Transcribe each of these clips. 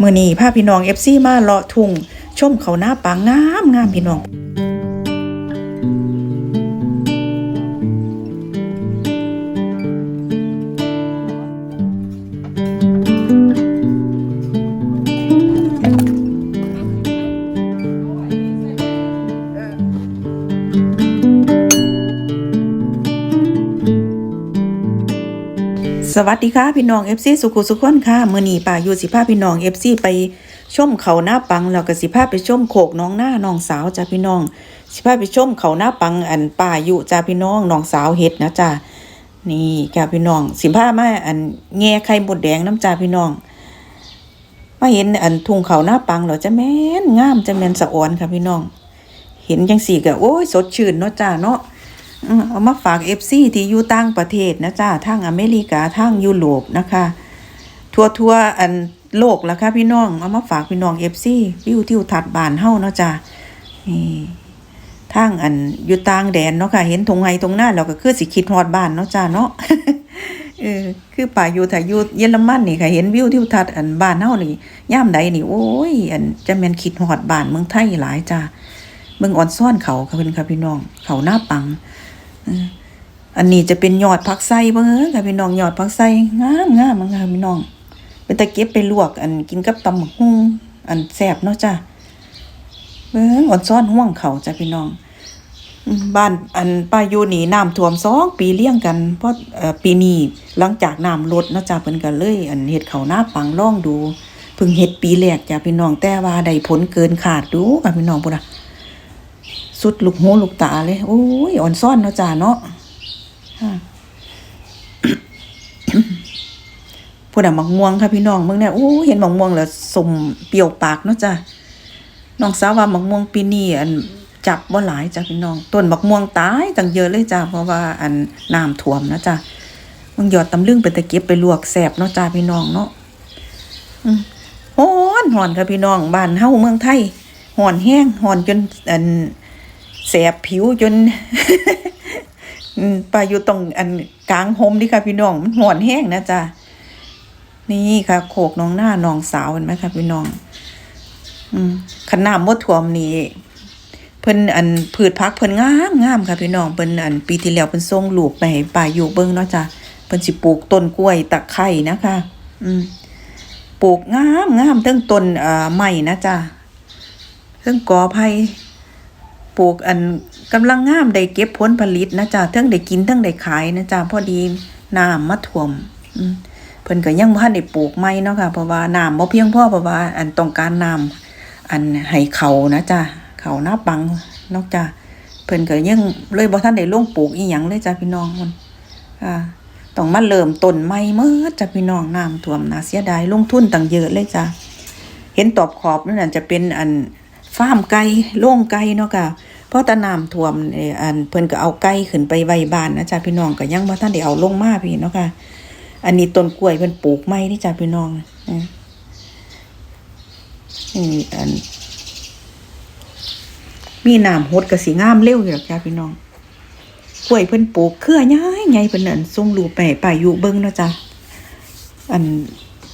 มื่อนี้พาพี่น้องเอฟซีมาเลาะทุ่งชมเขาหน้าปางงามงามพี่น้อง สวัสดีค่ะพี่น้อง FC สุขุสุขคนค่ะมือนีป่าอยู่สิพาพี่น้อง FC ไปชมเขาหน้าปังแล้วก็สิพาไปชมโขกน้องหน้าน้องสาวจ้าพี่น้อง สิพาไปชมเขาหน้าปังอันป่าอยู่จ้าพี่น้องน้องสาวเฮ็ดนะจ้านี่ค่ะพี่น้อง สิพามาอันแง่ไข่มดแดงน้ำจ้าพี่น้องมาเห็นอันทุ่งเขาหน้าปังแล้วจะแม่นงามจะแม่นสะอ่อนค่ะพี่น้อง เห็นจังสี่ก็โอ้ยสดชื่นเนาะจ้าเนาะ เอามาฝากเอฟซีที่อยู่ต่างประเทศนะจ้าทางอเมริกาทางยุโรปนะคะ ทั่วทั่วอันโลกละค่ะพี่น้อง เอามาฝากพี่น้องเอฟซีวิวทิวทัศน์บ้านเฮาเนาะจ้านี่ทางอันอยู่ต่างแดนเนาะค่ะ เห็นทงไห้ตรงหน้าเราก็คือสิคิดฮอดบ้านเนาะจ้าเนาะเออคือป่าอยู่ถ้ายอยู่เยอรมันนี่ค่ะ เห็นวิวทิวทัศน์อันบ้านเฮานี่ย่ามใดนี่โอ้ย อันจะแม่นคิดฮอดบ้านเมืองไทยหลายจ้าเมืองอ่อนซ่อนเขาค่ะเพิ่นค่ะพี่น้อง เขาหน้าปัง อันนี้จะเป็นยอดผักไส้เบิ่งเอ้อค่ะพี่น้องยอดผักไส้งามงามค่ะพี่น้อง เป็นตะเก็บไปลวก อันกินกับตำบักหุ่งอันแซ่บเนาะจ้ะเบิ่งอ่อนซ้อนห่วงเขาจ้ะพี่น้อง บ้านอันป้าอยู่นี่น้ำท่วมสองปีเลี้ยงกันเพราะปีนี้หลังจากน้ำลดเนาะจ้ะเพิ่นก็เลย อันเฮ็ดเขาหน้าปังลองดูเพิ่งเฮ็ดปีแรกจ้ะพี่น้องแต่ว่าได้ผลเกินขาดดูค่ะพี่น้องพุ่นน่ะ สุดลูกหูลูกตาเลยโอ้ยอ่อนซ้อนเนาะจ้ะเนาะพูดอะมักม่วงค่ะพี่น้องเมื่อเนี่ยโอ้เห็นมักม่วงแล้วสมเปรี้ยวปากเนาะจ้ะน้องสาวว่ามักม่วงปีนี้อันจับบ่หลายจ้ะพี่น้องต้นมักม่วงตายตั้งเยอะเลยจ้ะเพราะว่าอันน้ำท่วมนะจ้ะมึงหยอดตำลึงไปตะเก็บไปลวกแสบเนาะจ้ะพี่น้องเนาะฮ้อนหอนค่ะพี่น้องบ้านเฮาเมืองไทยหอนแห้งหอนจนอัน แสบผิวจนป้าอยู่ตรงอันกลางโฮมนี่ค่ะพี่น้องมันหอนแห้งนะจ๊ะนี่ค่ะ โขกน้องหน้าน้องสาวเห็นไหมคะพี่น้อง อืมขนาดมดถ่วมนี่เพิ่นอันพืชพักเพิ่นงามงามค่ะพี่น้องเพิ่นอันปีที่แล้วเพิ่นส่งลูกไปให้ป้าอยู่เบิ่งเนาะจ้ะเพิ่นสิปลูกต้นกล้วยตะไคร้นะคะ อืมปลูกงามงามเทั้งต้นเอ่อไม้นะจ้ะเทั้งกอไผ่ ปลูกอันกำลังงามได้เก็บผลผลิตนะจ๊ะทั้งได้กินทั้งได้ขายนะจ๊ะพอดีน้ำมาท่วมเพิ่นก็ยังบ่ทันได้ปลูกใหม่เนาะค่ะเพราะว่าน้ำบ่เพียงพอเพราะว่าอันต้องการน้ำอันให้เขานะจ๊ะเขาหน้าปังนอกจากเพิ่นก็ยังเลยบ่ทันได้ลงปลูกอีหยังเลยจ้ะพี่น้องมันอ่าต้องมาเริ่มต้นใหม่เมื่อจ้ะพี่น้องน้ำท่วมน่าเสียดายลงทุนตั้งเยอะเลยจ้ะเห็นตอบขอบนั่นนะจะเป็นอัน ฟาร์มไก่โล่งไก่เนาะค่ะเพราะตะน้ำท่วมเอ่ออันเพิ่นก็เอาไก่ขึ้นไปไว้บ้านนะจ๊ะพี่น้องก็ยังบ่ทันได้เอาลงมาพี่เนาะค่ะ อันนี้ต้นกล้วยเพิ่นปลูกใหม่นี่จ้ะพี่น้องนะนี่อัน มีน้ำหดก็สิงามเร็วอยู่หรอกจ้ะพี่น้องกล้วยเพิ่นปลูกเครือใหญ่ใหญ่เพิ่นนั่นส่งลูกไปให้ป้าอยู่เบิ่งเนาะจ้ะอัน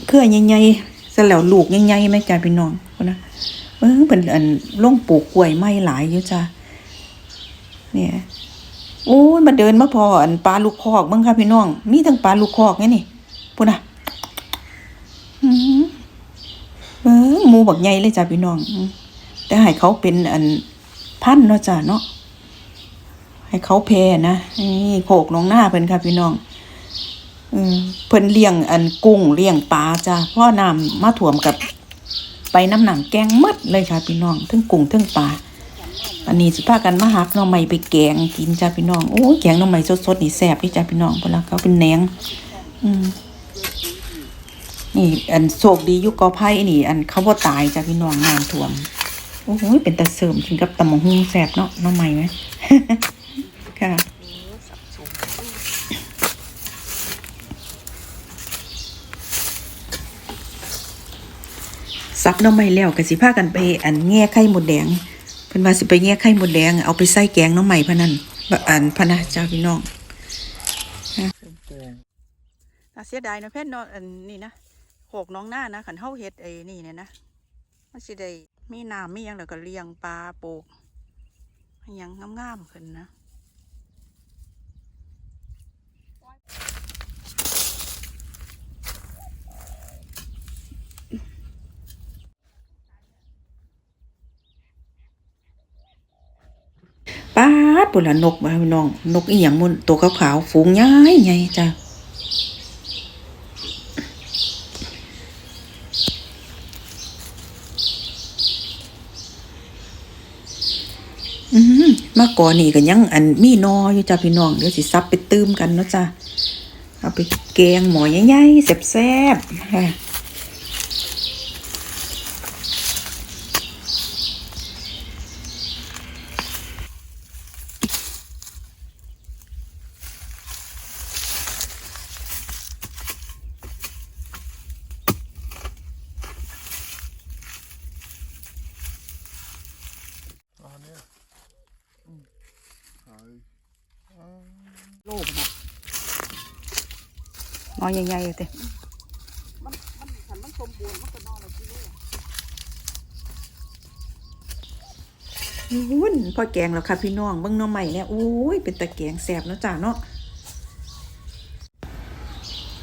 เครือใหญ่ๆซะแล้วลูกใหญ่ๆแม่จ้ะพี่น้องนะ เออเป็นอันลงปลูกกล้วยไม้หลายอยู่จ้ะเนี่ยโอ้ยมาเดินมาพออันปลาลูกคอกเบิ่งค่ะพี่น้อง มีทั้งปลาลูกคอกไงนี่พุ่นน่ะเออหมูบักใหญ่เลยจ้ะพี่น้องแต่ให้เขาเป็นอันพันเนาะจ้ะเนาะให้เขาแพร่นะนี่โขกน้องหน้าเพิ่นค่ะพี่น้องอืมเพิ่นเลี้ยงอันกุ้งเลี้ยงปลาจ้ะพราะน้ำมาท่วมกับ ไปน้ำหนังแกงหมดเลยค่ะพี่น้องทั้งกุ้งทั้งปลาอันนี้สิพากันมาหักน่อไม้ไปแกงกินจ้าพี่น้องโอ้แกงน่อไม้สดๆนี่แซ่บนี่จ้าพี่น้องเพราะว่าเขาเป็นแหนงอืมนี่อันโชคดียุกกอไผ่นี่ อันเขาบ่ตายจ้าพี่น้องน้ำท่วมโอ้โหเป็นตะเสริมกินกับตำมะฮุ่งแซ่บเนาะน่อไม้ไหม ค่ะ ซับน้ำไม่แล้วก็สิพากันไปอันแง่ไข่หมดแดงเพิ่นว่าสิไปแง่ไข่หมดแดงเอาไปใส่แกงน้ำใหม่พะนันว่าอันพะนะเจ้าพี่น้องน่าเสียดายนะแพทย์เนาะอันนี้นะโขกน้องหน้านะขันเฮาเฮ็ดไอ้นี่เนี่ยนะมันสิได้มีน้ำมีหยังแล้วก็เลี้ยงปลาโปกให้หยังงามๆขึ้นนะ ป้าดปุ่นละนกมาพี่น้อง นกอีหยังมุนตัวขาวๆฝูงใหญ่ใหญ่จ้ะอืมมาก่อนนี่ก็ยังอันมีนออยู่จ้ะพี่น้องเดี๋ยวสิซับไปตื้มกันเนาะจ้ะเอาไปแกงหมอใหญ่ๆแซ่บๆค่ะ อ๋อเนี่ยขาย โลบนะนอใหญ่ๆเลยเต้มันมันขันมันสมบูรณ์มันก็นอนเลยที่นี่วุ้นพอแกงแล้วค่ะพี่น้องเบิ่งหน้องใหม่เนี่ยโอ้ยเป็นตะแกงแสบเนาะจ้าเนาะ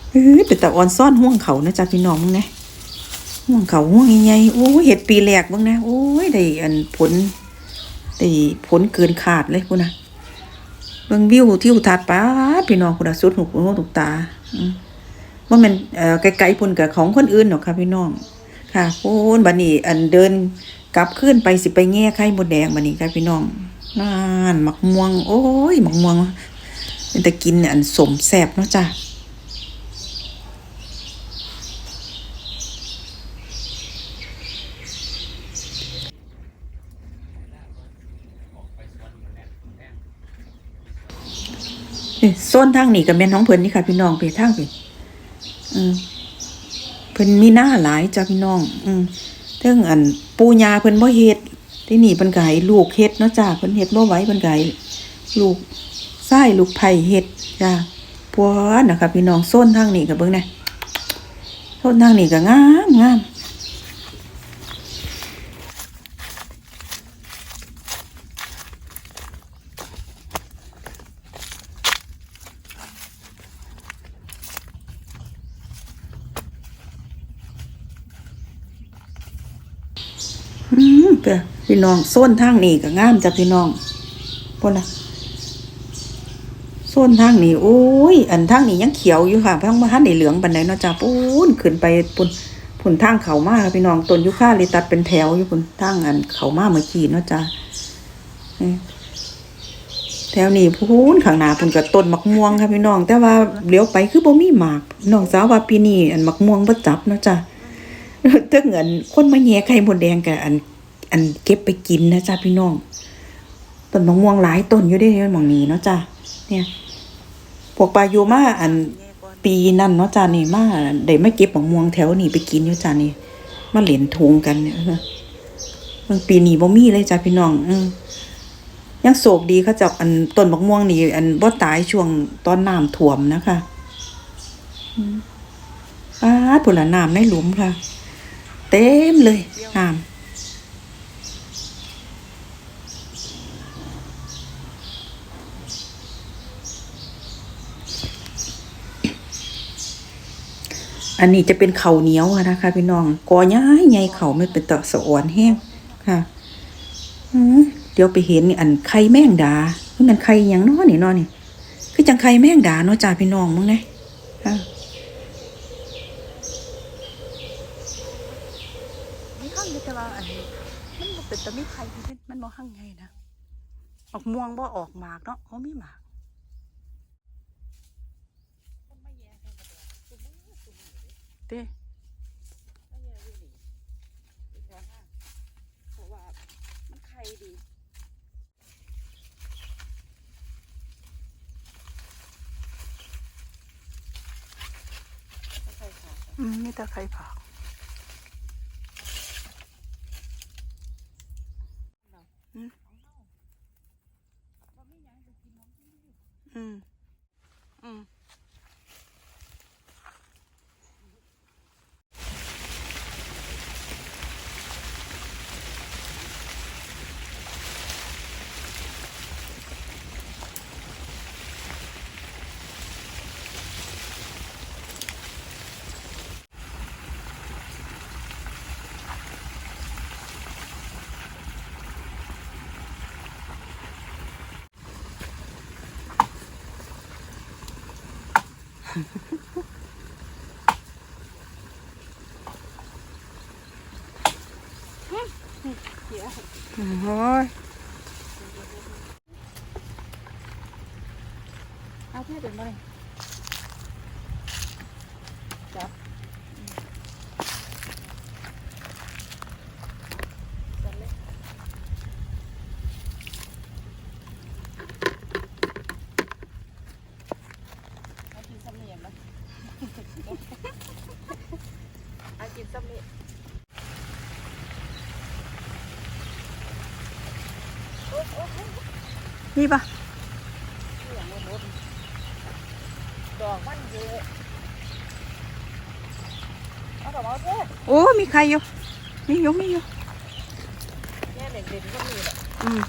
เฮ้ยเป็นตะอ่อนซ่อนห่วงเขานะจ้าพี่น้องมึงนะห่วงเขาห่วงใหญ่ๆโอ้ยเห็ดปีแรกเบิ่งนะโอ้ยได้อันผลได้ผลเกินขาดเลยพุ่นนะ เบิ่งวิวทิวทัศป้าพี่น้องคุณสุดหูหูตุกตาว่ามันไกลๆพุ่นกับของคนอื่นหรอกค่ะพี่น้อง ค่ะพูนบันนี้อันเดินกลับขึ้นไปสิไปแง่ไข่มดแดงบันนี้ค่ะพี่น้องนั่นหมักม่วง โอ้ยหมักม่วงเป็นแต่กินอันสมแสบเนาะจ้ะ โซนทางนี้กับแม่นน้องเพิ่นนี่ค่ะ พี่น้องไปทางไปอืมเพิ่นมีหน้าหลายจ้าพี่น้อง อืมเทิงอันปูยาเพิ่นบ่เฮ็ดที่นี่เพิ่นก็ให้ลูกเฮ็ดเนาะจ้าเพิ่นเฮ็ดบ่ไหวเพิ่นก็ให้ลูกชายลูกไผ่เฮ็ดจ้าพวนะคะพี่น้องโซนทางนี้ก็เบิ่งนะโซนทางนี้ก็งามงาม อืมเด้อพี่น้องโซนทางนี้ก็งามจ้ะพี่น้องพุ่นนะโซนทางนี้โอ้ย อันทางนี้ยังเขียวอยู่ค่ะทางบ่ทันได้เหลืองปานใดเนาะจ้ะปูนขึ้นไปปุ่นพุ่นทางเขามาแล้วพี่น้องต้นยูคาลิตัดเป็นแถวอยู่พุ่นทางอันเขามากเมื่อกี้เนาะจ้ะแถวนี้พูนข้างหน้าพุ่นก็ต้นมะม่วงค่ะพี่น้อง แต่ว่าเลี้ยวไปคือบ่มีหมากน้องสาวว่าปีนี้อันมะม่วงบ่จับเนาะจ้ะ ถ้าเงินคนมาแย่ไข่มดแดงกับอัน อันเก็บไปกินนะจ้าพี่น้องต้นมะม่วงหลายต้นอยู่ได้หมองนี้เนาะจ้าเนี่ยพวกปลาโยมาอันปีนั่นเนาะจ้านี่มาได้ไม่เก็บมะม่วงแถวนี้ไปกินอยู่จ้านี่มาเหรียญทงกันเนี่ยบิ่งปีนี้บ่มีเลยจ้าพี่น้อง อืยังโศกดีเขาจับอันต้นมะม่วงนี่อันบ่ตายช่วงตอนน้ำท่วมนะคะป้าดพุ่นละน้ำในหลุมค่ะ เต็มเลยน้ำอันนี้จะเป็นเข่าเหนียวนะคะพี่น้องกอย้ายใหญ่เข่าไม่เป็นตะสะอ่อนแห้งค่ะเดี๋ยวไปเห็นอันไข่แมงดาคือมันไข่ยังน้อนี่น้อนี่ คือจังไข่แมงดาเนาะจ้าพี่น้องมึงนะค่ะ มีห้างอยู่แต่ว่าอันนี้มันบ่เป็นแต่มีใครที่เป็นมันบ่ห้างไงนะออกม่วงบ่ออกหมากเนาะเขามีหมากเต้เพราะว่ามันไข่ดีอืมนี่ตะไคร้ผัก โอ้ยเอาเพื่อนเดินมาเลยจับจับเลยเอากินซ้ำเนี่ยมั้ยเอากินซ้ำเนี่ย นี่ ปะดอกมันเยอะเอาดอกมาเถอะโอ้ มีใครอยู่ มีอยู่มีอยู่แค่เด่นๆก็มีแหละอืม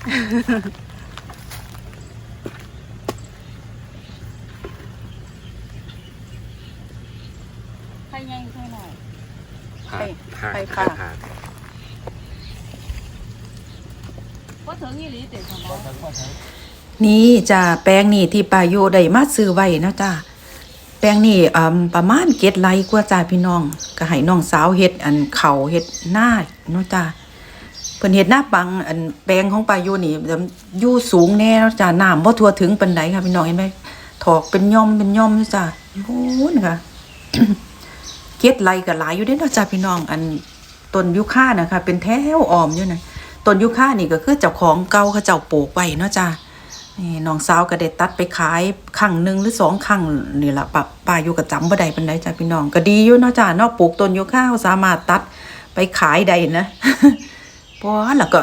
ใครยังใครหน่อยไปไปป่าเพราะถึงยี่หลีเต็มสมอง นี่จ้าแป้งนี่ที่ปาโยได้มาซื้อไว้นะจ้าแป้งนี่อ่าประมาณเกตไลกว่าจ้าพี่น้อง ก็ให้น้องสาวเฮ็ดอันเขาเฮ็ดหน้าเนาะจ้าเพิ่นเฮ็ดหน้าปังอันแป้งของปาโยนี่อยู่สูงแน่เนาะจ้าน้ำบ่ทั่วถึงปานใดค่ะพี่น้องเห็นไหมถอกเป็นย่อมเป็นย่อมนะจ้าโอ้นค่ะเกตไลก็หลายอยู่เด้เนาะจ้าพี่น้อง อันต้นยูคานะคะเป็นแถวออมอยู่นะต้นยูคานี่ก็คือเจ้าของเก่าเขาเจ้าปลูกไว้เนาะจ้า นี่น้องสาวก็ได้ตัดไปขายครั้งหนึ่งหรือสองครั้งนี่ละปะป้าอยู่กับจำบ่ได้ปานใดจ้ะพี่น้องก็ดีอยู่เนาะจ้ะเนาะปลูกต้นโยูคาสามารถตัดไปขายได้นะเพราะว่าแล้วก็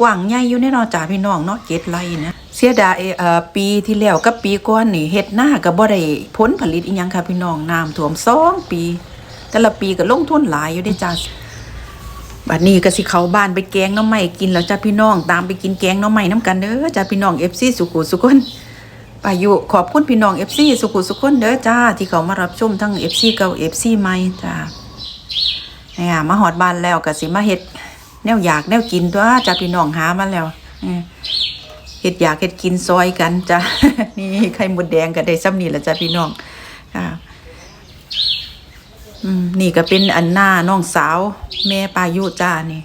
กว้างใหญ่อยู่ในเนาะจ้ะพี่น้องเนาะเจ็ดไร่นะเสียดายเอ่อปีที่แล้วกับปีก่อนนี่เฮ็ดหน้าก็บ่ได้ผลผลิตอีหยังค่ะพี่น้องน้ำท่วมสองปี แต่ละปีก็ลงทุนหลายอยู่เด้จ้ะ บัดนี้ก็สิเข้าบ้านไปแกงน้ำใหม่กินแล้วจ้าพี่น้อง ตามไปกินแกงน้ำใหม่น้ำกันเด้อจ้าพี่น้อง FC สุขุสุคนปายุขอบคุณพี่น้อง FC สุขุสุคนเด้อจ้าที่เขามารับชมทั้ง FC เก่า FC ใหม่จ้าเนี่ยมาหอดบ้านแล้วก็สิมาเฮ็ดแนวอยากแนวกินตัวจ้าพี่น้องหามาแล้วเออเฮ็ดอยากเฮ็ดกินซอยกันจ้านี่ไข่มดแดงก็ได้ซ้ำนี่แหละจ้าพี่น้องค่ะ นี่ก็เป็นอันหน้าน้องสาว แม่ปายุจ้านี่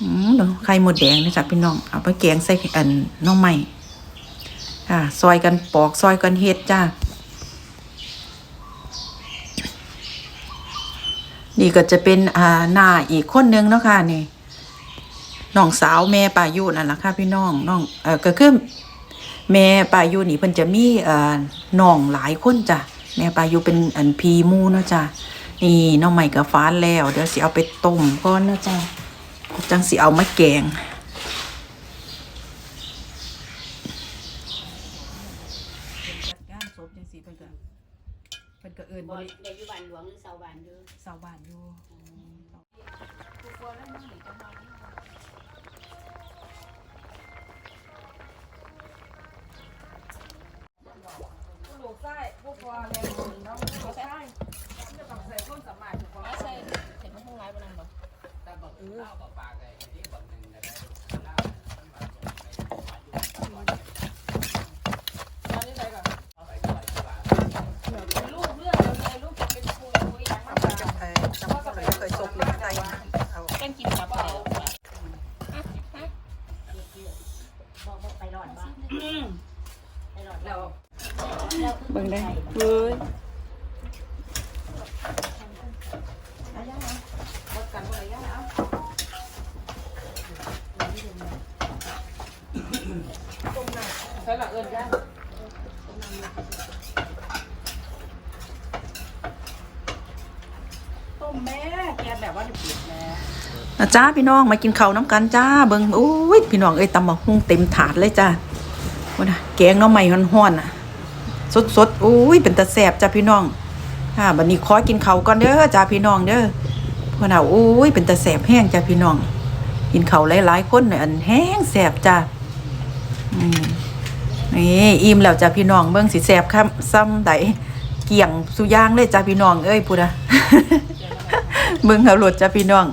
อืมเดี๋ยวไข่หมดแดงนะจ๊ะพี่น้องเอาไปแกงใส่อันน้องใหม่ค่ะซอยกันปอกซอยกันเฮ็ดจ้านี่ก็จะเป็นอ่าหน้าอีกคนนึงเนาะค่ะนี่น้องสาวแม่ปายุนั่นแหละค่ะพี่น้องน้องเออก็คือแม่ปายุนี่เพิ่นจะมีเอ่อน้องหลายคนจ้ะ แม่ปายุเป็นอันพีหมูเนาะจ้ะนี่น้องใหม่กับฟ้านแล้วเดี๋ยวสิเอาไปต้มก่อนนะจ๊ะจังสิเอามาแกงการศพจังสิเพิ่นก็เพิ่นก็เอิ้นบ่บ่ได้อยู่บ้าน หลวงหรือชาวบ้านอยู่สาวบ้านอยู่ไอ้จำบ่ได้เคยศพเลยใส่เอา เป็นกินกับเขาบอกว่าไปรอดบ้างไปรอดแล้ว เบิ่งได้เฮ้ย ใช่ละเอิญย่าต้มแม่แกแบบว่าดิบๆแม่นะจ้าพี่น้องมากินข้าวน้ำกันจ้าเบิ่งโอ้ยพี่น้องเอ้ยตำบักหุ่งเต็มถาดเลยจ้าว่านะแกงน้องใหม่ฮ้อนๆน่ะ สดๆโอ้ยเป็นตาแซ่บจ้าพี่น้องค่ะบัดนี้ขอกินข้าวก่อนเด้อจ้าพี่น้องเด้อพราะน่ะโอ้ยเป็นตาแซ่บแห้งจ้าพี่น้อง กินข้าวหลายๆคนน่ะอันแห้งแซ่บจ้าอืม นี่อิ่มแล้วจ้าพี่น้องเบิ่งสิแซ่บครับซ้ำใดเกี่ยงสุย่างเลยจ้าพี่น้องเอ้ยพูดอะเบิ่งเอาโลดจ้าพี่น้อง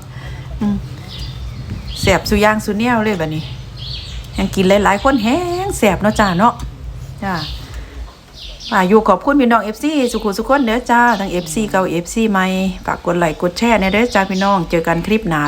แสบสุย่างสุแนวเลยแบบนี้ยังกินหลายๆคนแห้งแสบเนาะจ้าเนาะจ้าอาอยู่ขอบคุณพี่น้อง FC สุขุสุขคนเด้อจ้าทั้ง FC เก่า FC ใหม่ฝากกดไลค์กดแชร์ในเด้อจ้าพี่น้อง เจอกันคลิปหน้า